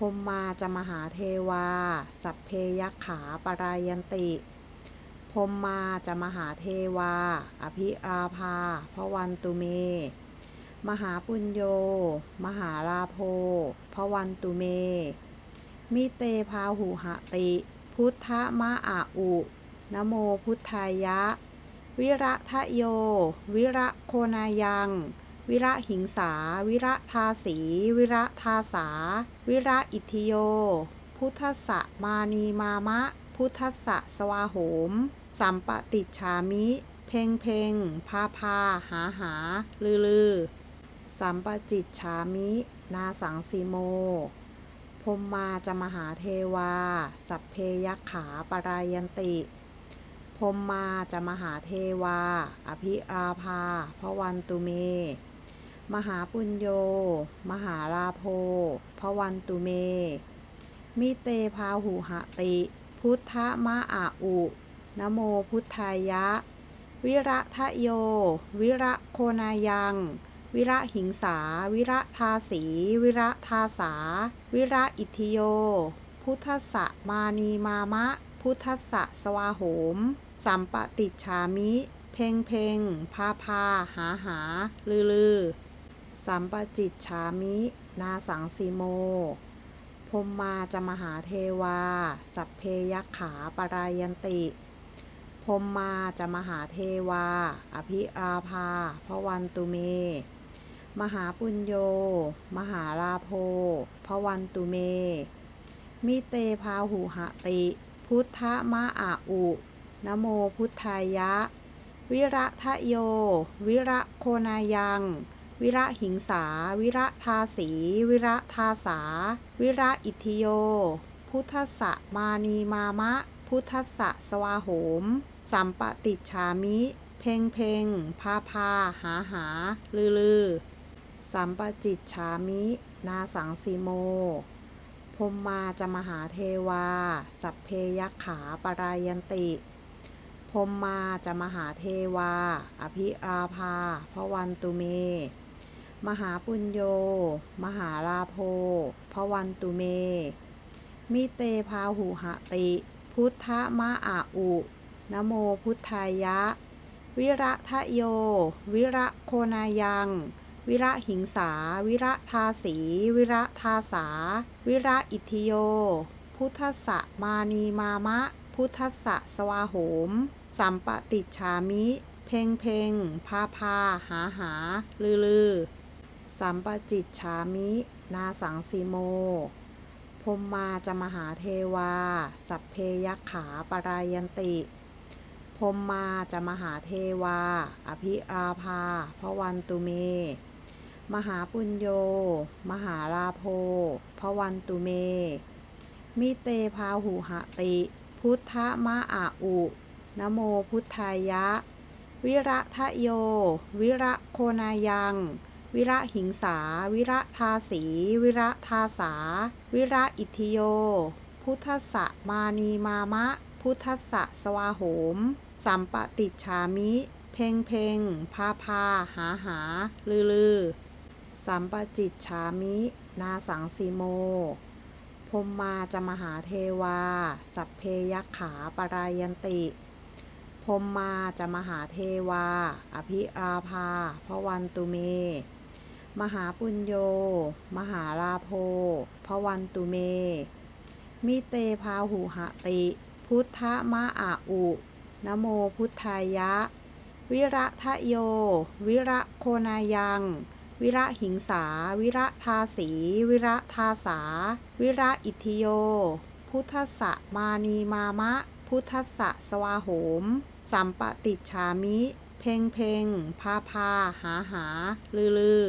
พรหมาจะมหาเทวา สัพเพยักขาปรายันติพรหมาจะมหาเทวา อภิอาภาพวันตุเม มหาปุญโย มหาลาโภพวันตุเม มิเตพาหุหติ พุทธมะอาอุนโมพุทธายะ วิระทะโย วิระโคนายัง วิระหิงสา วิระทาสี วิระทาสา วิระอิทิโย พุทธสะมานีมามะ พุทธสะสวาโหม สัมปติชามิ เพ่งเพ่งพาพา หาหา ลือลือ สัมปจิตชามิ นาสังสีโมพรหมาจะมหาเทวา สัพเพยักขาปรายันติพรหมาจะมหาเทวา อภิอาภาพวันตุเม มหาปุญโย มหาลาโภพวันตุเม มิเตพาหุหติ พุทธมะอาอุ นโมพุทธายะ วิระทะโย วิระโคนายัง วิระหิงสา วิระทาสี วิระทาสา วิระอิทิโย พุทธะมานีมามะ พุทธะสวาโหม สัมปติชามิ เพ่งเพ่งพาพา หาหา ลือลือ สัมปจิตฉามิ นาสังสีโมพรหมาจะมหาเทวา สัพเพยักขาปรายันติพรหมาจะมหาเทวา อภิอาภาพวันตุเม มหาปุญโย มหาลาโภพวันตุเม มิเตพาหุหติ พุทธมะอาอุนโมพุทธายะ วิระทะโย วิระโคนายัง วิระหิงสา วิระทาสี วิระทาสา วิระอิทิโย พุทธสะมานีมามะ พุทธสะสวาโหม สัมปติชามิ เพ่งเพ่งพาพา หาหา ลือลือ สัมปจิตฉามิ นาสังสีโมพรหมาจะมหาเทวา สัพเพยักขาปรายันติพรหมาจะมหาเทวา อภิอาภาพวันตุเม มหาปุญโย มหาลาโภพวันตุเม มิเตพาหุหติ พุทธมะอาอุนโมพุทธายะ วิระทะโย วิระโคนายัง วิระหิงสา วิระทาสี วิระทาสา วิระอิทิโย พุทธสะมานีมามะ พุทธสะสวาโหม สัมปติชามิ เพ่งเพ่งพาพา หาหา ลือลือ สัมปจิตฉามิ นาสังสีโมพรหมาจะมหาเทวา สัพเพยักขาปรายันติพรหมาจะมหาเทวา อภิอาภาพวันตุเม มหาปุญโย มหาลาโภพวันตุเม มิเตพาหุหติ พุทธมะอาอุนโมพุทธายะ วิระทะโย วิระโคนายัง วิระหิงสา วิระทาสี วิระทาสา วิระอิทิโย พุทธะมานีมามะ พุทธะสวาโหม สัมปติชามิ เพ่งเพ่งพาพา หาหา ลือลือ สัมปจิตฉามิ นาสังสีโมพรหมาจะมหาเทวา สัพเพยักขาปรายันติพรหมาจะมหาเทวา อภิอาภาพวันตุเม มหาปุญโย มหาลาโภพวันตุเม มิเตพาหุหติ พุทธมะอาอุนโมพุทธายะ วิระทะโย วิระโคนายัง วิระหิงสา วิระทาสี วิระทาสา วิระอิทิโย พุทธสะมานีมามะ พุทธสะสวาโหม สัมปติชามิ เพ่งเพ่งพาพาหาหา ลือลือ